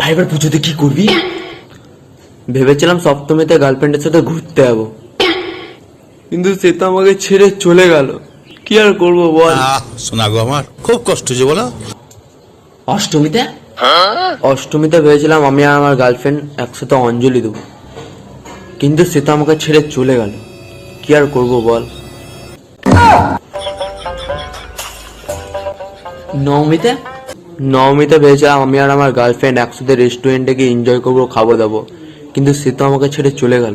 ভাই এবার পুজোতে কি করবি? ভেবেছিলাম সপ্তমীতে গার্লফ্রেন্ডের সাথে ঘুরতে যাব। কিন্তু সে তো আমাকে ছেড়ে চলে গেল। কি আর করব বল? শোনা গো আমার খুব কষ্ট যে বলো। অষ্টমীতে? অষ্টমীতে ভেবেছিলাম আমি আর আমার গার্লফ্রেন্ড একসাথে অঞ্জলি দেবো। কিন্তু সে তো আমাকে ছেড়ে চলে গেল। কি আর করব বল? নবমীতে? নবমীতে ভেবেছিলাম আমি আর আমার গার্লফ্রেন্ড একসাথে রেস্টুরেন্টে গিয়ে এনজয় করব খাব দাবো। কিন্তু সে তো আমাকে ছেড়ে চলে গেল।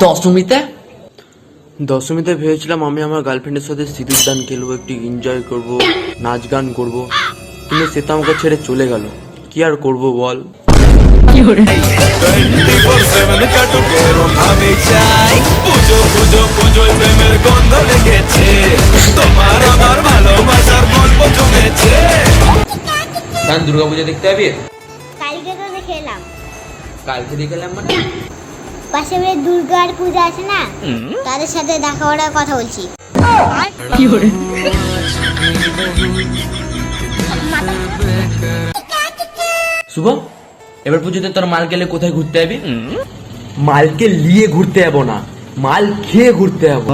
দশমীতে? দশমীতে ভেবেছিলাম আমি আমার গার্লফ্রেন্ডের সাথে সিঁদুর দান খেলব একটু এনজয় করব নাচ গান করব। কিন্তু সে তো আমাকে ছেড়ে চলে গেল। কি আর করব বল? আমি কারণ দুর্গাপূজা দেখতে যাবি কালকে তো দেখেলাম। কালকে দেখেলাম মানে? পাশে মেয়ে দুর্গার পূজা আছে না? তাদের সাথে দেখা করার কথা বলছি। কি করে শুভ এবার পুজোতে তোর মাল গেলে কোথায় ঘুরতে যাবি? মালকে নিয়ে ঘুরতে যাব না মাল খেয়ে ঘুরতে যাব।